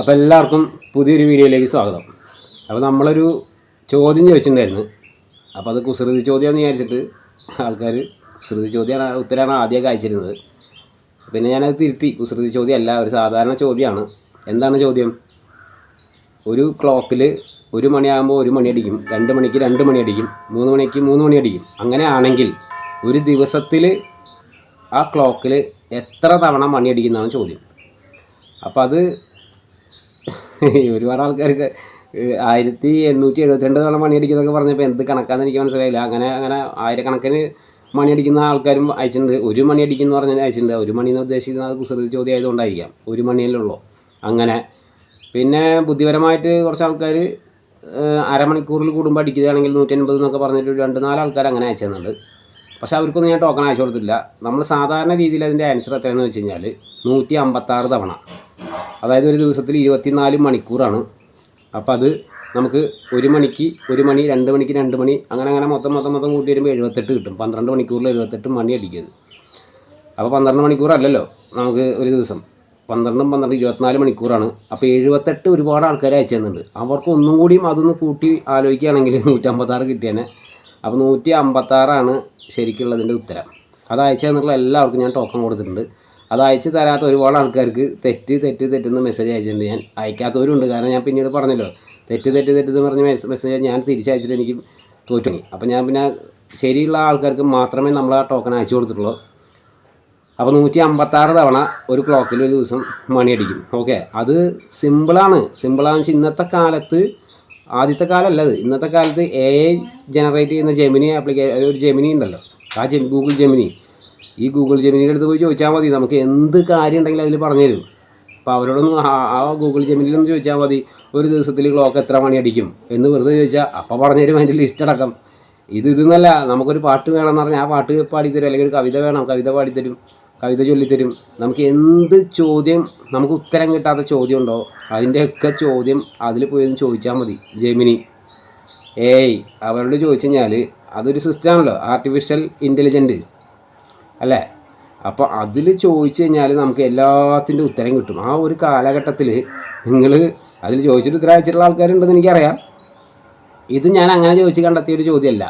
അപ്പോൾ എല്ലാവർക്കും പുതിയൊരു വീഡിയോയിലേക്ക് സ്വാഗതം. അപ്പോൾ നമ്മളൊരു ചോദ്യം ചോദിച്ചിട്ടുണ്ടായിരുന്നു. അപ്പോൾ അത് കുസൃതി ചോദ്യമെന്ന് വിചാരിച്ചിട്ട് ആൾക്കാർ കുസൃതി ചോദ്യമാണ് ഉത്തരമാണ് ആദ്യമൊക്കെ അയച്ചിരുന്നത്. പിന്നെ ഞാനത് തിരുത്തി. കുസൃതി ചോദ്യമല്ല ഒരു സാധാരണ ചോദ്യമാണ്. എന്താണ് ചോദ്യം? ഒരു ക്ലോക്കിൽ ഒരു മണിയാകുമ്പോൾ ഒരു മണി അടിക്കും രണ്ട് മണിക്ക് രണ്ട് മണി അടിക്കും മൂന്ന് മണിക്ക് മൂന്ന് മണി അടിക്കും. അങ്ങനെ ആണെങ്കിൽ ഒരു ദിവസത്തിൽ ആ ക്ലോക്കിൽ എത്ര തവണ മണി അടിക്കുന്നതാണ് ചോദ്യം? അപ്പോൾ അത് ഒരുപാട് ആൾക്കാർക്ക് ആയിരത്തി എണ്ണൂറ്റി എഴുപത്തിരണ്ട് തവണ മണി അടിക്കുന്നതൊക്കെ പറഞ്ഞപ്പോൾ എന്ത് കണക്കാന്ന് എനിക്ക് മനസ്സിലായില്ല. അങ്ങനെ അങ്ങനെ ആയിരക്കണക്കിന് മണിയടിക്കുന്ന ആൾക്കാരും അയച്ചിട്ടുണ്ട്. ഒരു മണി അടിക്കുന്ന പറഞ്ഞാൽ അയച്ചിട്ടുണ്ട്. ഒരു മണി എന്ന് ഉദ്ദേശിക്കുന്നത് കുസൃതി ചോദ്യം ആയതുകൊണ്ടായിരിക്കാം ഒരു മണിയല്ലുള്ളൂ അങ്ങനെ. പിന്നെ ബുദ്ധിപരമായിട്ട് കുറച്ച് ആൾക്കാർ അരമണിക്കൂറിൽ കൂടുമ്പോൾ അടിക്കുകയാണെങ്കിൽ നൂറ്റി അൻപത് എന്നൊക്കെ പറഞ്ഞിട്ട് രണ്ട് നാല് ആൾക്കാർ അങ്ങനെ അയച്ചു തന്നുണ്ട് പക്ഷേ അവർക്കൊന്നും ഞാൻ ടോക്കൺ അയച്ചു കൊടുത്തില്ല നമ്മൾ സാധാരണ രീതിയിൽ അതിന്റെ ആൻസർ എത്രയെന്ന് വെച്ച് കഴിഞ്ഞാൽ നൂറ്റി അമ്പത്താറ് തവണ. അതായത് ഒരു ദിവസത്തിൽ ഇരുപത്തിനാല് മണിക്കൂറാണ്. അപ്പോൾ അത് നമുക്ക് ഒരു മണിക്ക് ഒരു മണി രണ്ട് മണിക്ക് രണ്ട് മണി അങ്ങനെ അങ്ങനെ മൊത്തം മൊത്തം മൊത്തം കൂട്ടി വരുമ്പോൾ എഴുപത്തെട്ട് കിട്ടും. പന്ത്രണ്ട് മണിക്കൂറിൽ എഴുപത്തെട്ട് മണി അടിക്കുന്നത് അപ്പോൾ പന്ത്രണ്ട് മണിക്കൂറല്ലല്ലോ നമുക്ക് ഒരു ദിവസം. പന്ത്രണ്ടും പന്ത്രണ്ട് ഇരുപത്തിനാല് മണിക്കൂറാണ്. അപ്പോൾ എഴുപത്തെട്ട് ഒരുപാട് ആൾക്കാർ അയച്ചു തന്നിട്ടുണ്ട്. അവർക്ക് ഒന്നും കൂടിയും അതൊന്ന് കൂട്ടി ആലോചിക്കുകയാണെങ്കിൽ നൂറ്റമ്പത്താറ് കിട്ടിയേനെ. അപ്പോൾ നൂറ്റി അമ്പത്താറാണ് ശരിക്കുള്ളതിന്റെ ഉത്തരം. അത് അയച്ചു തന്നിട്ടുള്ള എല്ലാവർക്കും ഞാൻ ടോക്കൺ കൊടുത്തിട്ടുണ്ട്. അത് അയച്ചു തരാത്ത ഒരുപാട് ആൾക്കാർക്ക് തെറ്റ് തെറ്റ് തെറ്റെന്ന് മെസ്സേജ് അയച്ചിട്ടുണ്ട്. ഞാൻ അയക്കാത്തവരുണ്ട്. കാരണം ഞാൻ പിന്നീട് പറഞ്ഞല്ലോ തെറ്റ് തെറ്റ് തെറ്റെന്ന് പറഞ്ഞ് മെസ്സേജ് ഞാൻ തിരിച്ചയച്ചിട്ട് എനിക്ക് തോറ്റു അപ്പോൾ ഞാൻ പിന്നെ ശരിയുള്ള ആൾക്കാർക്ക് മാത്രമേ നമ്മൾ ആ ടോക്കൺ അയച്ചു കൊടുത്തിട്ടുള്ളൂ. അപ്പോൾ നൂറ്റി അമ്പത്താറ് തവണ ഒരു ക്ലോക്കിൽ ഒരു ദിവസം മണിയടിക്കും. ഓക്കെ അത് സിമ്പിളാണ് സിമ്പിളാണെന്ന് വെച്ചാൽ ഇന്നത്തെ കാലത്ത് ആദ്യത്തെ കാലമല്ല അത് ഇന്നത്തെ കാലത്ത് എ ഐ ജനറേറ്റ് ചെയ്യുന്ന ജെമിനി ആപ്ലിക്കേ ഒരു ജെമിനി ഉണ്ടല്ലോ. ആ ജെമി ഗൂഗിൾ ജെമിനി ഈ ഗൂഗിൾ ജെമിനിയുടെ അടുത്ത് പോയി ചോദിച്ചാൽ മതി. നമുക്ക് എന്ത് കാര്യം ഉണ്ടെങ്കിലും അതിൽ പറഞ്ഞു തരും അപ്പോൾ അവരോടൊന്ന് ആ- ഗൂഗിൾ ജെമിനിയിലൊന്ന് ചോദിച്ചാൽ മതി. ഒരു ദിവസത്തിൽ ക്ലോക്ക് എത്ര മണി അടിക്കും എന്ന് വെറുതെ ചോദിച്ചാൽ അപ്പോൾ പറഞ്ഞു തരും അതിന്റെ ലിസ്റ്റ് അടക്കം. ഇത് ഇതെന്നല്ല നമുക്കൊരു പാട്ട് വേണമെന്ന് പറഞ്ഞാൽ ആ പാട്ട് പാടിത്തരും. അല്ലെങ്കിൽ ഒരു കവിത വേണം കവിത പാടിത്തരും. കവിത ചൊല്ലിത്തരും. നമുക്ക് എന്ത് ചോദ്യം നമുക്ക് ഉത്തരം കിട്ടാത്ത ചോദ്യം ഉണ്ടോ അതിന്റെയൊക്കെ ചോദ്യം അതിൽ പോയി ഒന്ന് ചോദിച്ചാൽ മതി ജെമിനി. ഏയ് അവരോട് ചോദിച്ചു കഴിഞ്ഞാൽ അതൊരു സിസ്റ്റമാണല്ലോ ആർട്ടിഫിഷ്യൽ ഇന്റലിജന്റ് അല്ലേ? അപ്പോൾ അതിൽ ചോദിച്ചു കഴിഞ്ഞാൽ നമുക്ക് എല്ലാത്തിന്റെ ഉത്തരം കിട്ടും. ആ ഒരു കാലഘട്ടത്തിൽ നിങ്ങൾ അതിൽ ചോദിച്ചിട്ട് ഉത്തരം അയച്ചിട്ടുള്ള ആൾക്കാരുണ്ടെന്ന് എനിക്കറിയാം. ഇത് ഞാൻ അങ്ങനെ ചോദിച്ച് കണ്ടെത്തിയ ഒരു ചോദ്യമല്ല.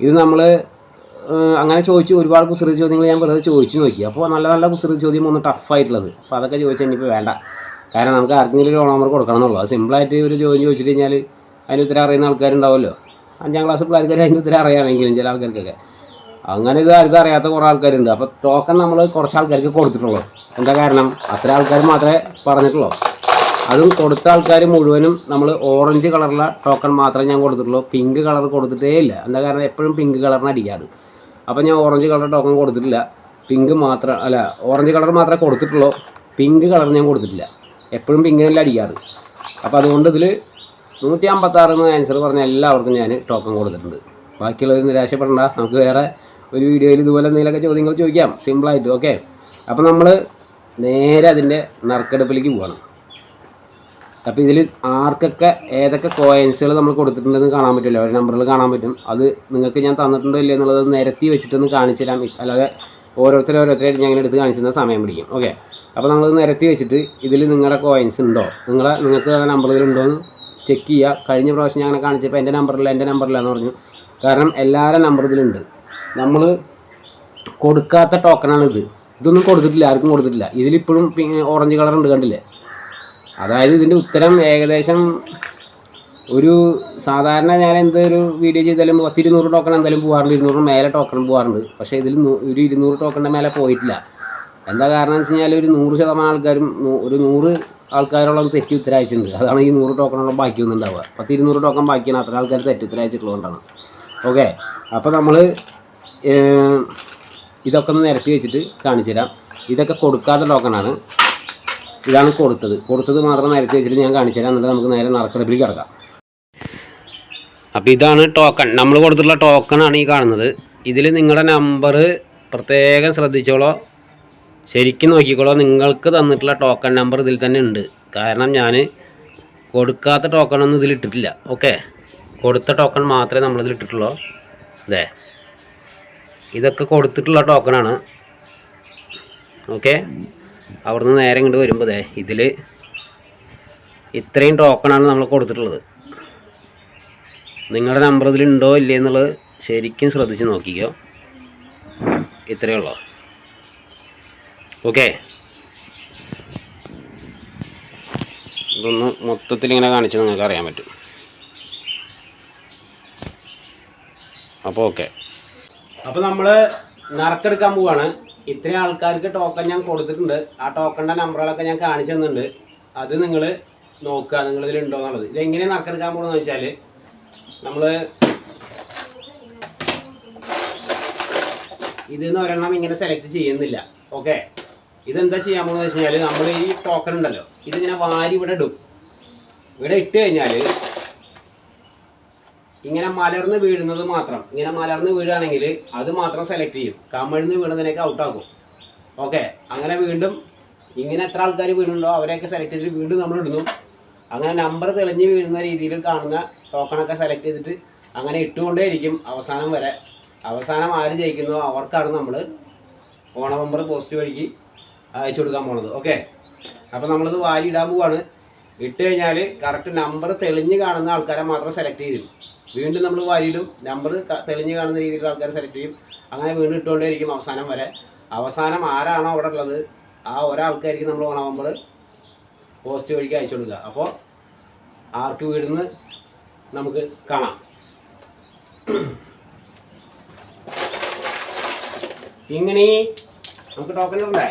ഇത് നമ്മൾ അങ്ങനെ ചോദിച്ചു ഒരുപാട് കുസൃതി ചോദ്യങ്ങൾ ഞാൻ വെറുതെ ചോദിച്ചു നോക്കി. അപ്പോൾ നല്ല നല്ല കുസൃതി ചോദ്യം ഒന്ന് ടഫായിട്ടുള്ളത്. അപ്പോൾ അതൊക്കെ ചോദിച്ചാൽ ഇനിയിപ്പോൾ വേണ്ട. കാരണം നമുക്ക് ആർക്കെങ്കിലും ഒരു ഓൺ കൊടുക്കണം എന്നുള്ളൂ അത് സിമ്പിളായിട്ട് ഒരു ജോലി ചോദിച്ചു കഴിഞ്ഞാൽ അതിന് ഉത്തരം അറിയുന്ന ആൾക്കാരുണ്ടാവുമല്ലോ അഞ്ചാം ക്ലാസ് പിള്ളേർക്ക് അതിന്റെ ഉത്തരം അറിയാമെങ്കിലും ചില ആൾക്കാർക്കൊക്കെ. അങ്ങനെ ഇത് ആർക്കും അറിയാത്ത കുറേ ആൾക്കാരുണ്ട്. അപ്പോൾ ടോക്കൺ നമ്മൾ കുറച്ച് ആൾക്കാർക്ക് കൊടുത്തിട്ടുള്ളൂ. എന്താ കാരണം? അത്ര ആൾക്കാർ മാത്രമേ പറഞ്ഞിട്ടുള്ളൂ. അതും കൊടുത്ത ആൾക്കാർ മുഴുവനും നമ്മൾ ഓറഞ്ച് കളറുള്ള ടോക്കൺ മാത്രമേ ഞാൻ കൊടുത്തിട്ടുള്ളൂ. പിങ്ക് കളർ കൊടുത്തിട്ടേ ഇല്ല. എന്താ കാരണം? എപ്പോഴും പിങ്ക് കളറിന് അടിക്കാറ് അപ്പോൾ ഞാൻ ഓറഞ്ച് കളർ ടോക്കൺ കൊടുത്തിട്ടില്ല. പിങ്ക് മാത്രം അല്ല ഓറഞ്ച് കളർ മാത്രമേ കൊടുത്തിട്ടുള്ളൂ. പിങ്ക് കളർ ഞാൻ കൊടുത്തിട്ടില്ല. എപ്പോഴും പിങ്കിനല്ല അടിക്കാറ്. അപ്പോൾ അതുകൊണ്ട് ഇതിൽ നൂറ്റി അമ്പത്താറ് എന്ന് ആൻസർ പറഞ്ഞ എല്ലാവർക്കും ഞാൻ ടോക്കൺ കൊടുത്തിട്ടുണ്ട്. ബാക്കിയുള്ളവർ നിരാശപ്പെടേണ്ട. നമുക്ക് വേറെ ഒരു വീഡിയോയിൽ ഇതുപോലെ എന്തെങ്കിലുമൊക്കെ ചോദ്യങ്ങൾ ചോദിക്കാം. സിമ്പിളായിട്ട് ഓക്കെ അപ്പോൾ നമ്മൾ നേരെ അതിന്റെ നറുക്കെടുപ്പിലേക്ക് പോകണം അപ്പോൾ ഇതിൽ ആർക്കൊക്കെ ഏതൊക്കെ കോയിൻസുകൾ നമ്മൾ കൊടുത്തിട്ടുണ്ടെന്ന് കാണാൻ പറ്റില്ല. ഒരു നമ്പറിൽ കാണാൻ പറ്റും. അത് നിങ്ങൾക്ക് ഞാൻ തന്നിട്ടുണ്ടോ ഇല്ലേ എന്നുള്ളത് നിരത്തി വെച്ചിട്ടൊന്ന് കാണിച്ചു തരാം. അല്ലാതെ ഓരോരുത്തർ ഓരോരുത്തരായിട്ട് ഞാൻ എടുത്ത് കാണിച്ചു തന്നാൽ സമയം പിടിക്കും. ഓക്കെ അപ്പോൾ നമ്മളത് നിരത്തി വെച്ചിട്ട് ഇതിൽ നിങ്ങളുടെ കോയിൻസ് ഉണ്ടോ? നിങ്ങളെ നിങ്ങൾക്ക് ആ നമ്പറിൽ എന്ന് ചെക്ക് ചെയ്യുക കഴിഞ്ഞ പ്രാവശ്യം ഞാൻ അങ്ങനെ കാണിച്ചപ്പോൾ എന്റെ നമ്പറില്ല എന്റെ നമ്പറില്ല എന്ന് പറഞ്ഞു. കാരണം എല്ലാവരുടെ നമ്പർ ഇതിലുണ്ട് നമ്മൾ കൊടുക്കാത്ത ടോക്കണാണ് ഇത്. ഇതൊന്നും കൊടുത്തിട്ടില്ല ആർക്കും കൊടുത്തിട്ടില്ല. ഇതിലിപ്പോഴും ഓറഞ്ച് കളർ ഉണ്ട് കണ്ടില്ലേ? അതായത് ഇതിന്റെ ഉത്തരം ഏകദേശം ഒരു സാധാരണ ഞാൻ എന്തൊരു വീഡിയോ ചെയ്താലും പത്തിരുന്നൂറ് ടോക്കൺ എന്തായാലും പോകാറുണ്ട് ഇരുന്നൂറ് മേലെ ടോക്കൺ പോകാറുണ്ട് പക്ഷേ ഇതിൽ ഒരു ഇരുന്നൂറ് ടോക്കണിന്റെ മേലെ പോയിട്ടില്ല. എന്താ കാരണം എന്ന് വെച്ച് കഴിഞ്ഞാൽ ഒരു നൂറ് ശതമാനം ആൾക്കാരും ഒരു നൂറ് ആൾക്കാരോളം തെറ്റി ഉത്തരം അയച്ചിട്ടുണ്ട് അതാണ് ഈ നൂറ് ടോക്കണോളം ബാക്കി ഒന്നുണ്ടാവുക പത്ത് ഇരുന്നൂറ് ടോക്കൺ ബാക്കിയാണ് അത്ര ആൾക്കാർ തെറ്റി ഉത്തരം അയച്ചിട്ടുള്ളതുകൊണ്ടാണ് ഓക്കെ അപ്പോൾ നമ്മൾ ഇതൊക്കെ ഒന്ന് നിരത്തി വെച്ചിട്ട് കാണിച്ചു തരാം ഇതൊക്കെ കൊടുക്കാത്ത ടോക്കണാണ് ഇതാണ് കൊടുത്തത്. കൊടുത്തത് മാത്രം നേരത്തെ വെച്ചിട്ട് ഞാൻ കാണിച്ചു തരാം എന്നിട്ട് നമുക്ക് നേരെ നറുക്കെടുപ്പിലേക്ക് കിടക്കാം. അപ്പോൾ ഇതാണ് ടോക്കൺ നമ്മൾ കൊടുത്തിട്ടുള്ള ടോക്കണാണ് ഈ കാണുന്നത്. ഇതിൽ നിങ്ങളുടെ നമ്പർ പ്രത്യേകം ശ്രദ്ധിച്ചോളോ. ശരിക്കും നോക്കിക്കോളോ. നിങ്ങൾക്ക് തന്നിട്ടുള്ള ടോക്കൺ നമ്പർ ഇതിൽ തന്നെ ഉണ്ട്. കാരണം ഞാൻ കൊടുക്കാത്ത ടോക്കണൊന്നും ഇതിൽ ഇട്ടിട്ടില്ല. ഓക്കെ കൊടുത്ത ടോക്കൺ മാത്രമേ നമ്മളിതിൽ ഇട്ടിട്ടുള്ളൂ. അതെ ഇതൊക്കെ കൊടുത്തിട്ടുള്ള ടോക്കണാണ് ഓക്കെ അവിടുന്ന് നേരെ ഇങ്ങോട്ട് വരുമ്പോൾ ദേ ഇതിൽ ഇത്രയും ടോക്കണാണ് നമ്മൾ കൊടുത്തിട്ടുള്ളത്. നിങ്ങളുടെ നമ്പർ ഇതിലുണ്ടോ ഇല്ലേ എന്നുള്ളത് ശരിക്കും ശ്രദ്ധിച്ച് നോക്കിക്കോ. ഇത്രയേ ഉള്ളൂ. ഓക്കെ ഇതൊന്ന് മൊത്തത്തിൽ ഇങ്ങനെ കാണിച്ച് നിങ്ങൾക്ക് അറിയാൻ പറ്റും. അപ്പോൾ ഓക്കെ അപ്പോൾ നമ്മൾ നറുക്കെടുക്കാൻ പോവാണ്. ഇത്രയും ആൾക്കാർക്ക് ടോക്കൺ ഞാൻ കൊടുത്തിട്ടുണ്ട്. ആ ടോക്കണിന്റെ നമ്പറുകളൊക്കെ ഞാൻ കാണിച്ചു തന്നിട്ടുണ്ട്. അത് നിങ്ങൾ നോക്കുക നിങ്ങൾ ഇതിലുണ്ടോ എന്നുള്ളത്. ഇതെങ്ങനെയാണ് നറുക്കെടുക്കാൻ പോകുന്നത് വെച്ചാൽ നമ്മൾ ഇതിന്ന് ഒരെണ്ണം ഇങ്ങനെ സെലക്ട് ചെയ്യുന്നില്ല. ഓക്കെ ഇതെന്താ ചെയ്യാൻ പോകുന്നത് വെച്ച് കഴിഞ്ഞാൽ നമ്മൾ ഈ ടോക്കൺ ഉണ്ടല്ലോ ഇതിങ്ങനെ വാരി ഇവിടെ ഇടും. ഇവിടെ ഇട്ട് കഴിഞ്ഞാൽ ഇങ്ങനെ മലർന്ന് വീഴുന്നത് മാത്രം. ഇങ്ങനെ മലർന്ന് വീഴുകയാണെങ്കിൽ അത് മാത്രം സെലക്ട് ചെയ്യും. കമിഴ്ന്ന് വീണതിനൊക്കെ ഔട്ടാക്കും ഓക്കെ അങ്ങനെ വീണ്ടും ഇങ്ങനെ എത്ര ആൾക്കാർ വീണുണ്ടോ അവരെയൊക്കെ സെലക്ട് ചെയ്തിട്ട് വീണ്ടും നമ്മൾ ഇടുന്നു. അങ്ങനെ നമ്പർ തെളിഞ്ഞ് വീഴുന്ന രീതിയിൽ കാണുന്ന ടോക്കണൊക്കെ സെലക്ട് ചെയ്തിട്ട് അങ്ങനെ ഇട്ടുകൊണ്ടേയിരിക്കും അവസാനം വരെ. അവസാനം ആര് ജയിക്കുന്നോ അവർക്കാണ് നമ്മൾ ഓണ നമ്പർ പോസ്റ്റ് വഴിക്ക് അയച്ചു കൊടുക്കാൻ പോണത്. ഓക്കെ അപ്പോൾ നമ്മളിത് വാരി ഇടാൻ പോവാണ്. ഇട്ട് കഴിഞ്ഞാൽ കറക്റ്റ് നമ്പർ തെളിഞ്ഞ് കാണുന്ന ആൾക്കാരെ മാത്രം സെലക്ട് ചെയ്യും. വീണ്ടും നമ്മൾ വാരിയിടും നമ്പർ തെളിഞ്ഞു കാണുന്ന രീതിയിലുള്ള ആൾക്കാർ സെലക്ട് ചെയ്യും. അങ്ങനെ വീണ്ടും ഇട്ടുകൊണ്ടേയിരിക്കും അവസാനം വരെ. അവസാനം ആരാണോ അവിടെ ഉള്ളത് ആ ഒരാൾക്കായിരിക്കും നമ്മൾ ഓണ നമ്പർ പോസ്റ്റ് വഴിക്ക് അയച്ചു കൊടുക്കുക. അപ്പോൾ ആർക്ക് വീടുന്ന് നമുക്ക് കാണാം. ഇങ്ങനെ നമുക്ക് ടോക്കൺ ഉണ്ടേ?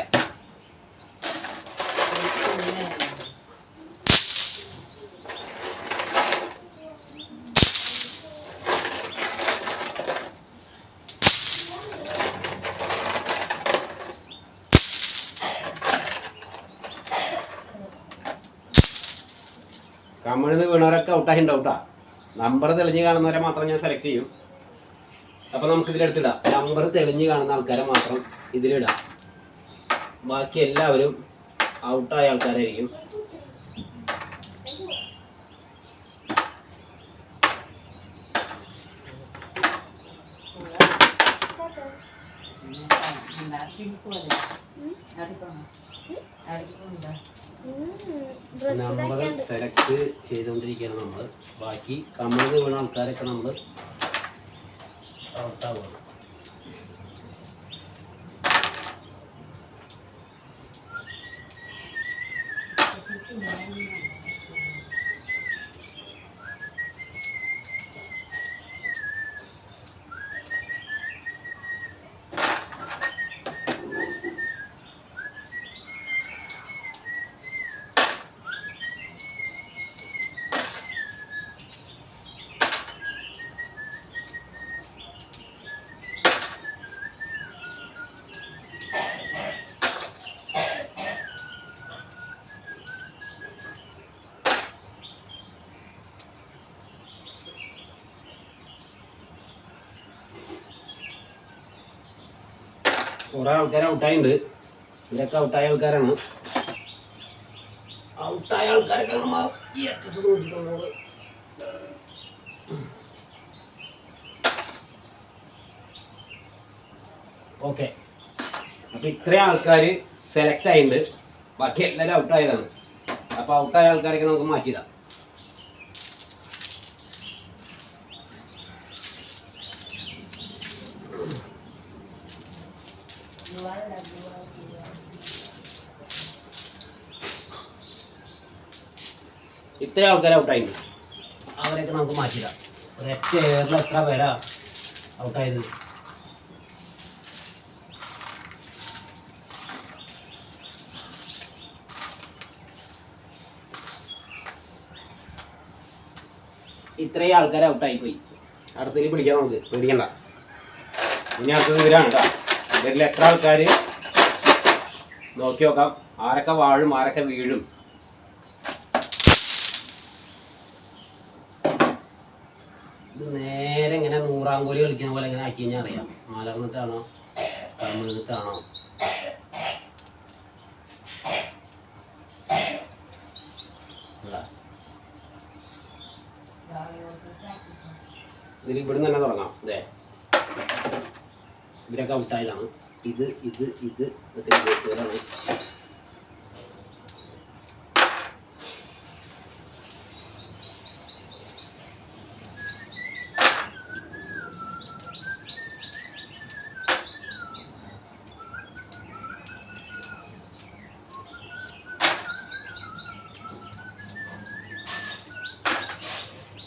ഔട്ടായി ഔട്ടാ നമ്പർ തെളിഞ്ഞ് കാണുന്നവരെ മാത്രം ഞാൻ സെലക്ട് ചെയ്യും അപ്പോൾ നമുക്ക് ഇതിലെടുത്തിടാം നമ്പർ തെളിഞ്ഞ് കാണുന്ന ആൾക്കാരെ മാത്രം ഇതിലിടാം ബാക്കി എല്ലാവരും ഔട്ടായ ആൾക്കാരായിരിക്കും നമ്പർ സെലക്ട് ചെയ്തുകൊണ്ടിരിക്കുകയാണ് നമ്മൾ ബാക്കി കമ്മണിന്ന് വീണ ആൾക്കാരൊക്കെ നമ്മൾ ഔട്ടാവുകയാണ് കുറേ ആൾക്കാർ ഔട്ടായിട്ടുണ്ട് ഇവരൊക്കെ ഔട്ടായ ആൾക്കാരാണ്. ഔട്ടായ ആൾക്കാരൊക്കെ നമ്മൾ ഈ അറ്റത്ത് നോക്കിയിട്ടുള്ളത് ഓക്കെ അപ്പോൾ ഇത്രയും ആൾക്കാർ സെലക്ട് ആയിട്ടുണ്ട് ബാക്കി എല്ലാവരും ഔട്ടായതാണ് അപ്പോൾ ഔട്ടായ ആൾക്കാരൊക്കെ നമുക്ക് മാറ്റിയിടാം. ഇത്രയും ആൾക്കാർ ഔട്ടായി അവരെയൊക്കെ നമുക്ക് മാറ്റിടാം ഒരൊറ്റ എയറിൽ എത്ര പേരാ ഔട്ടായത് ഇത്രയും ആൾക്കാർ ഔട്ടായി പോയി അടുത്തേക്ക് പിടിക്കാം നമുക്ക് പേടിക്കണ്ട. ഇനി അടുത്തത് ഇവരാണ് കേട്ടോ. ഇവരിൽ എത്ര ആൾക്കാർ നോക്കി നോക്കാം. ആരൊക്കെ വാഴും ആരൊക്കെ വീഴും? നേരെ ഇങ്ങനെ നൂറാങ്കോലി കളിക്കുന്ന പോലെ ഇങ്ങനെ ആക്കി കഴിഞ്ഞാൽ അറിയാം. മലർന്നിട്ടാണോ കമിഴ്ന്നിട്ടാണോ ഇതാ. ഇതിൽ ഇവിടുന്ന് തന്നെ തുടങ്ങാം. അതെ ഇവരൊക്കെ ഔട്ടായതാണ് ഇത് ഇത് ഇത് ജയിച്ചവരാണ്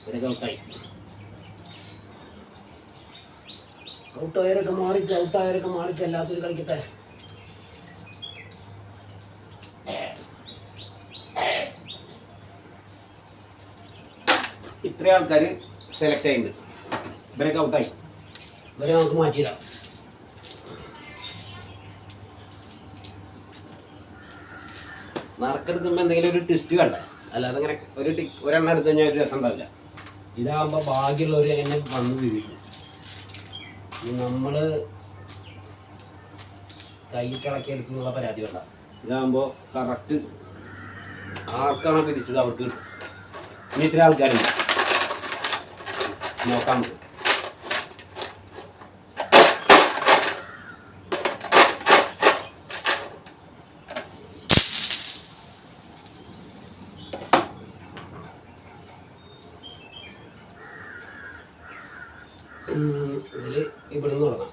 ഇവരൊക്കെ ഔട്ടായി ഔട്ടായവരൊക്കെ മാറിച്ച് ഔട്ടായവരൊക്കെ മാറിച്ച് എല്ലാത്തിനും കളിക്കട്ടെ. ഇത്രയും ആൾക്കാർ സെലക്ട് ആയിട്ടുണ്ട് ഇവരൊക്കെ ഔട്ടായി. ഇവരെ നമുക്ക് മാറ്റിയിടാം. നറുക്കെടുക്കുമ്പോൾ എന്തെങ്കിലും ഒരു ട്വിസ്റ്റ് വേണ്ട? അല്ലാതെ അങ്ങനെ ഒരു ടിക് ഒരെണ്ണം എടുത്തു കഴിഞ്ഞാൽ ഒരു രസം ഉണ്ടാവില്ല. ഇതാകുമ്പോൾ ഭാഗ്യമുള്ളവർ എങ്ങനെ വന്ന് വീഴും നമ്മൾ കൈ കിളക്കി എടുത്തു എന്നുള്ള പരാതി വേണ്ട. ഇതാകുമ്പോൾ കറക്റ്റ് ആർക്കാണോ പിരിച്ചത് അവർക്ക്. ഇനി ഇത്ര ആൾക്കാരുണ്ട്. നോക്കാം നമുക്ക്. ഇതിൽ ഇവിടെ നിന്ന് തുടങ്ങാം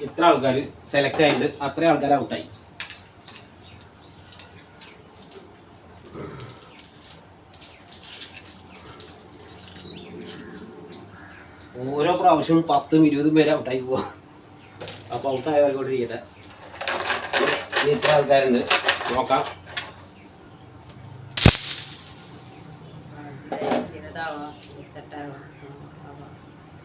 ഇത്ര ആൾക്കാർ സെലക്ട് ആയിട്ട് അത്ര ആൾക്കാർ ഔട്ടായി ഓരോ പ്രാവശ്യവും പത്തും ഇരുപതും പേര് ഔട്ടായി പോവാ. അപ്പൊ ഔട്ടായ ചെയ്യട്ടെ ഇനി ഇത്ര ആൾക്കാരുണ്ട്. നോക്കാം.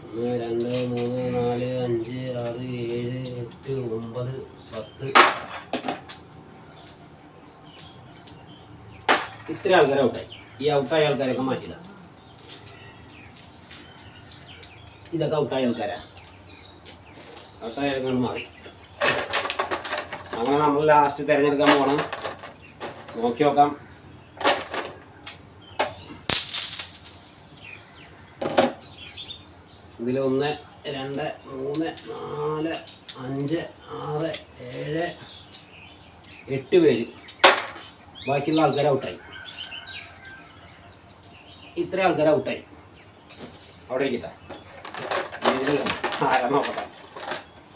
ഒന്ന് രണ്ട് മൂന്ന് നാല് അഞ്ച് ആറ് ഏഴ് എട്ട് ഒമ്പത് പത്ത്. ഇത്ര ആൾക്കാരെ ഔട്ടായി. ഈ ഔട്ടായ ആൾക്കാരൊക്കെ മാറ്റിയതാ. ഇതൊക്കെ ഔട്ടായ ആൾക്കാരാ ഔട്ടായ ആൾക്കാർ മാറി. അങ്ങനെ നമ്മൾ ലാസ്റ്റ് തിരഞ്ഞെടുക്കാൻ പോകണം നോക്കി നോക്കാം. ഇതിൽ ഒന്ന് രണ്ട് മൂന്ന് നാല് അഞ്ച് ആറ് ഏഴ് എട്ട് പേര്. ബാക്കിയുള്ള ആൾക്കാർ ഔട്ടായി. ഇത്ര ആൾക്കാർ ഔട്ടായി. അവിടെ ഇതിൽ നോക്കട്ടെ.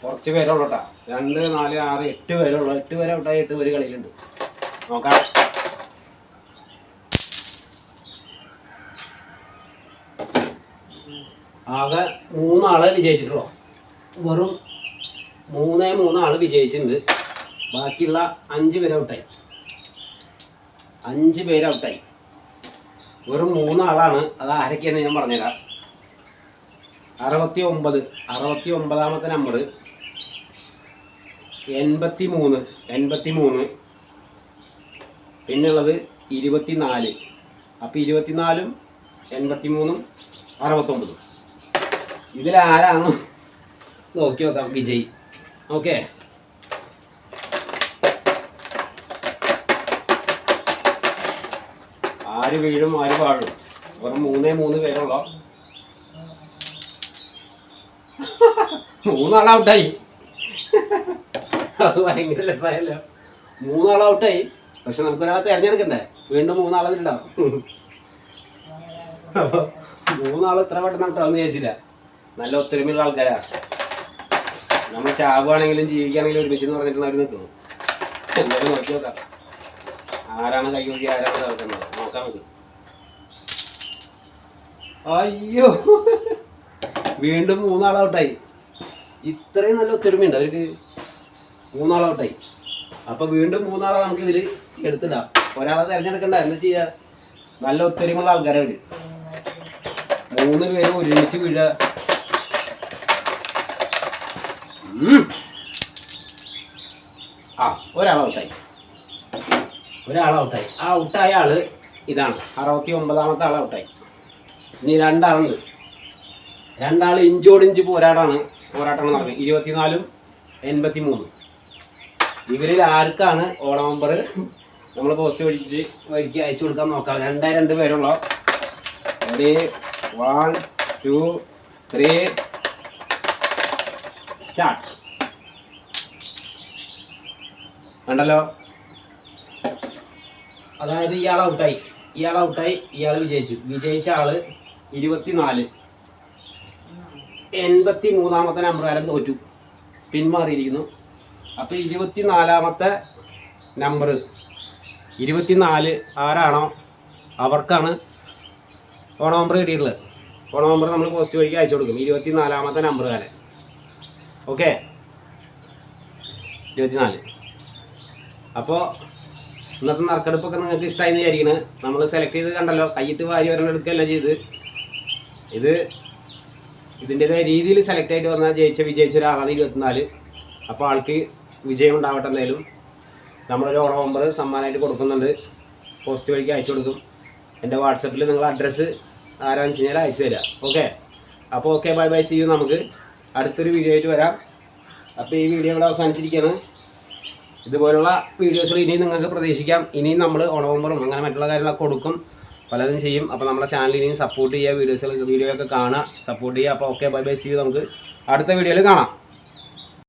കുറച്ച് പേരുള്ളൂ കേട്ടോ രണ്ട് നാല് ആറ് എട്ട് പേരുള്ളൂ. എട്ട് പേരെ ഔട്ടായി എട്ട് പേര് കളിയിലുണ്ട്. നോക്കാം. ആകെ മൂന്നാളെ വിജയിച്ചിട്ടുള്ളൂ. വെറും മൂന്നേ മൂന്നാൾ വിജയിച്ചിട്ടുണ്ട്. ബാക്കിയുള്ള അഞ്ച് പേര് ഔട്ടായി. അഞ്ച് പേര് ഔട്ടായി. വെറും മൂന്നാളാണ്. അത് ആരൊക്കെയെന്ന് ഞാൻ പറഞ്ഞുതരാം. അറുപത്തി ഒമ്പത് അറുപത്തി ഒമ്പതാമത്തെ നമ്പർ എൺപത്തി മൂന്ന് എൺപത്തി മൂന്ന് പിന്നുള്ളത് ഇരുപത്തി നാല് അപ്പോൾ ഇരുപത്തിനാലും എൺപത്തി മൂന്നും അറുപത്തൊമ്പതും ഇതിലാരാണ് നോക്കി നോക്കാം വിജയ്. ഓക്കെ. ആര് വീഴും ആര് പാഴും. വെറും മൂന്നേ മൂന്ന് പേരുള്ളോ? മൂന്നാൾ ഔട്ടായി അത് ഭയങ്കര രസമായല്ലോ മൂന്നാൾ ഔട്ടായി പക്ഷെ നമുക്ക് ഒരാളെ തിരഞ്ഞെടുക്കണ്ടേ? വീണ്ടും മൂന്നാളതിലുണ്ടാവും ഉണ്ടാവും മൂന്നാൾ ഇത്ര പെട്ടെന്ന് ഔട്ടാവെന്ന് ചോദിച്ചില്ല നല്ല ഒത്തൊരുമയുള്ള ആൾക്കാരാ. നമ്മൾ ചാവുകയാണെങ്കിലും ജീവിക്കുകയാണെങ്കിലും ഒരുമിച്ച് എന്ന് പറഞ്ഞിട്ടാണ് അവർ നിൽക്കുന്നത് എന്തായാലും നോക്കി നോക്കാം. ആരാണ് കൈ നോക്കി ആരാണ് തകർക്കുന്നത് നോക്കാം നമുക്ക്. അയ്യോ. വീണ്ടും മൂന്നാൾ ഔട്ടായി ഇത്രയും നല്ല ഒത്തൊരുമയുണ്ട്. അവർക്ക് മൂന്നാളോട്ടായി അപ്പൊ വീണ്ടും മൂന്നാളെ നമുക്ക് ഇതിൽ എടുത്തിടാം. ഒരാളെ തിരഞ്ഞെടുക്കണ്ട. എന്താ ചെയ്യാ? നല്ല ഒത്തൊരുമുള്ള ആൾക്കാരാണ് മൂന്ന് പേര് ഒരുമിച്ച് വീഴ. ആ ഒരാൾ ഔട്ടായി ഔട്ടായി ആ ഔട്ടായ ആൾ ഇതാണ്. അറുപത്തി ഒമ്പതാമത്തെ ആൾ ഔട്ടായി ഇനി രണ്ടാളുണ്ട്. രണ്ടാൾ ഇഞ്ചോടിഞ്ച് പോരാടാണ്. പോരാട്ടം നടക്കും. ഇരുപത്തിനാലും എൺപത്തി മൂന്നും ഇവരിൽ ആർക്കാണ് ഓണ നമ്പർ നമ്മൾ പോസ്റ്റ് വഴിച്ച് വഴിക്ക് അയച്ചു കൊടുക്കാൻ നോക്കാം. രണ്ടേ രണ്ട് പേരുള്ള ready one two three start കണ്ടല്ലോ? അതായത് ഇയാൾ ഔട്ടായി ഇയാൾ ഔട്ടായി ഇയാൾ വിജയിച്ചു. വിജയിച്ച ആൾ ഇരുപത്തിനാല്. എൺപത്തി മൂന്നാമത്തെ നമ്പർ വരെ തോറ്റു. പിന്മാറിയിരിക്കുന്നു. അപ്പോൾ ഇരുപത്തിനാലാമത്തെ നമ്പർ ഇരുപത്തിനാല് ആരാണോ? അവർക്കാണ് ഓണ നമ്പർ കിട്ടിയിട്ടുള്ളത്. ഓണ നമ്പർ നമ്മൾ പോസ്റ്റ് വഴിക്ക് അയച്ചു കൊടുക്കും. ഇരുപത്തിനാലാമത്തെ വരെ ഓക്കെ ഇരുപത്തിനാല്. അപ്പോൾ ഇന്നത്തെ നറുക്കെടുപ്പൊക്കെ നിങ്ങൾക്ക് ഇഷ്ടമായി എന്ന് വിചാരിക്കുന്നത് നമ്മൾ സെലക്ട് ചെയ്ത് കണ്ടല്ലോ. കയ്യിട്ട് വാരി വരണം എടുക്കുകയല്ല ചെയ്ത്. ഇത് ഇതിന്റെതായ രീതിയിൽ സെലക്ട് ആയിട്ട് വന്നാൽ ജയിച്ച വിജയിച്ച ഒരാളാണ് ഇരുപത്തിനാല്. അപ്പോൾ ആൾക്ക് വിജയം ഉണ്ടാവട്ടെ എന്തായാലും. നമ്മളൊരു ഓണ നമ്പർ സമ്മാനമായിട്ട് കൊടുക്കുന്നുണ്ട്. പോസ്റ്റ് വഴിക്ക് അയച്ചു കൊടുക്കും. എന്റെ വാട്സപ്പിൽ നിങ്ങൾ അഡ്രസ്സ് ആരാന്ന് വെച്ച് കഴിഞ്ഞാൽ അയച്ചു തരാം. ഓക്കെ അപ്പോൾ okay bye bye see you നമുക്ക് അടുത്തൊരു വീഡിയോ ആയിട്ട് വരാം. അപ്പോൾ ഈ വീഡിയോ ഇവിടെ അവസാനിച്ചിരിക്കുകയാണ്. ഇതുപോലുള്ള വീഡിയോസുകൾ ഇനിയും നിങ്ങൾക്ക് പ്രതീക്ഷിക്കാം. ഇനിയും നമ്മൾ ഓണോമ്പറും അങ്ങനെ മറ്റുള്ള കാര്യങ്ങളൊക്കെ കൊടുക്കും. പലതും ചെയ്യും. അപ്പോൾ നമ്മുടെ ചാനൽ ഇനിയും സപ്പോർട്ട് ചെയ്യുക വീഡിയോസുകൾ വീഡിയോ ഒക്കെ കാണുക. സപ്പോർട്ട് ചെയ്യുക. അപ്പോൾ ഓക്കെ ബൈ ബൈ സി നമുക്ക് അടുത്ത വീഡിയോയിൽ കാണാം.